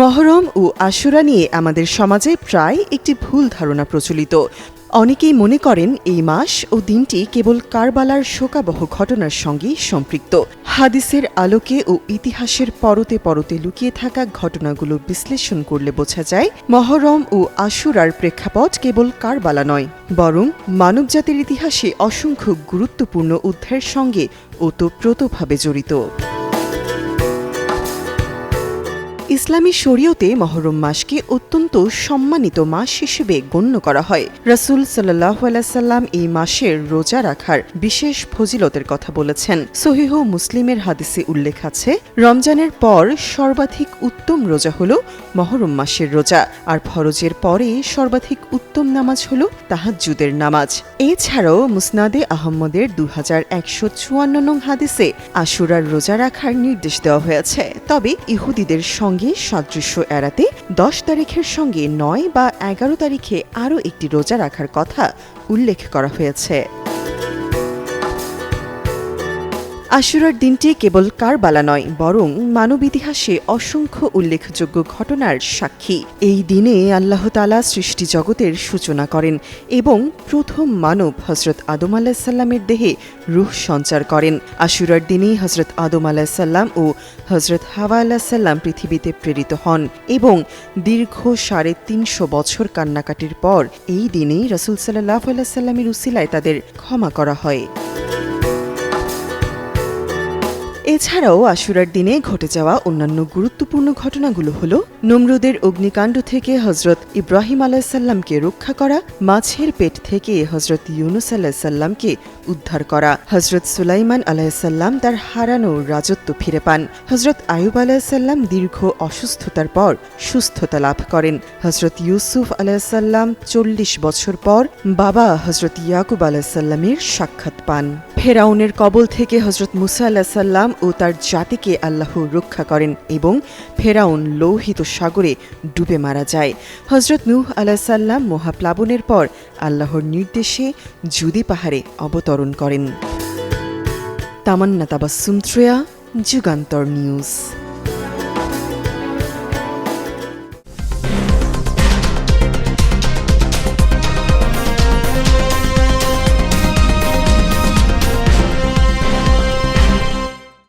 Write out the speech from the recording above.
মহরম ও আশুরা নিয়ে আমাদের সমাজে প্রায় একটি ভুল ধারণা প্রচলিত। অনেকেই মনে করেন এই মাস ও দিনটি কেবল কারবালার শোকাবহ ঘটনার সঙ্গেই সম্পৃক্ত। হাদিসের আলোকে ও ইতিহাসের পরতে পরতে লুকিয়ে থাকা ঘটনাগুলো বিশ্লেষণ করলে বোঝা যায়, মহরম ও আশুরার প্রেক্ষাপট কেবল কারবালা নয়, বরং মানবজাতির ইতিহাসে অসংখ্য গুরুত্বপূর্ণ অধ্যায়ের সঙ্গে ওতপ্রোতভাবে জড়িত। ইসলামী শরীয়তে মহরম মাসকে অত্যন্ত সম্মানিত মাস হিসেবে গণ্য করা হয়। রাসুল সাল্লাহ সাল্লাম এই মাসের রোজা রাখার বিশেষ ফজিলতের কথা বলেছেন। সহিহ মুসলিমের হাদিসে উল্লেখ আছে, রমজানের পর সর্বাধিক উত্তম রোজা হল মহরম মাসের রোজা, আর ফরজের পরে সর্বাধিক উত্তম নামাজ হল তাহাজ্জুদের নামাজ। এছাড়াও মুসনাদে আহম্মদের দু হাজার একশো চুয়ান্ন নং হাদিসে আশুরার রোজা রাখার নির্দেশ দেওয়া হয়েছে। তবে ইহুদিদের সঙ্গে সাদৃশ্য এড়াতে দশ তারিখের সঙ্গে নয় বা এগারো তারিখে আরও একটি রোজা রাখার কথা উল্লেখ করা হয়েছে। আশুরার দিনটি কেবল কারবালা নয়, বরং মানব ইতিহাসে অসংখ্য উল্লেখযোগ্য ঘটনার সাক্ষী। এই দিনে আল্লাহ তালা সৃষ্টি জগতের সূচনা করেন এবং প্রথম মানব হজরত আদম আলাহিসাল্লামের দেহে রুহ সঞ্চার করেন। আশুরার দিনেই হজরত আদম আলাহিসাল্লাম ও হজরত হাওয়া আলাহিসাল্লাম পৃথিবীতে প্রেরিত হন এবং দীর্ঘ সাড়ে তিনশো বছর কান্নাকাটির পর এই দিনেই রসুল সাল্লাহ আলাইসাল্লামের উসিলায় তাদের ক্ষমা করা হয়। এছাড়াও আশুরার দিনে ঘটে যাওয়া অন্যান্য গুরুত্বপূর্ণ ঘটনাগুলো হল নমরুদের অগ্নিকাণ্ড থেকে হজরত ইব্রাহিম আলাহিসাল্লামকে রক্ষা করা, মাছের পেট থেকে হজরত ইউনুস আলাহিসাল্লামকে উদ্ধার করা। হজরত সুলাইমান আলাহিসাল্লাম তার হারানো রাজত্ব ফিরে পান। হজরত আয়ুব আলাহিসাল্লাম দীর্ঘ অসুস্থতার পর সুস্থতা লাভ করেন। হজরত ইউসুফ আলাহিসাল্লাম চল্লিশ বছর পর বাবা হজরত ইয়াকুব আলাহিসাল্লামের সাক্ষাৎ পান। ফেরাউনের কবল থেকে হজরত মুসা আলাহিসাল্লাম ও তার জাতিকে আল্লাহ রক্ষা করেন এবং ফেরাউন লৌহিত সাগরে ডুবে মারা যায়। হজরত নূহ আলাহিসাল্লাম মহাপ্লাবনের পর আল্লাহর নির্দেশে জুদি পাহাড়ে অবতরণ করেন। তামান্না তাবাসুম যুগান্তর নিউজ।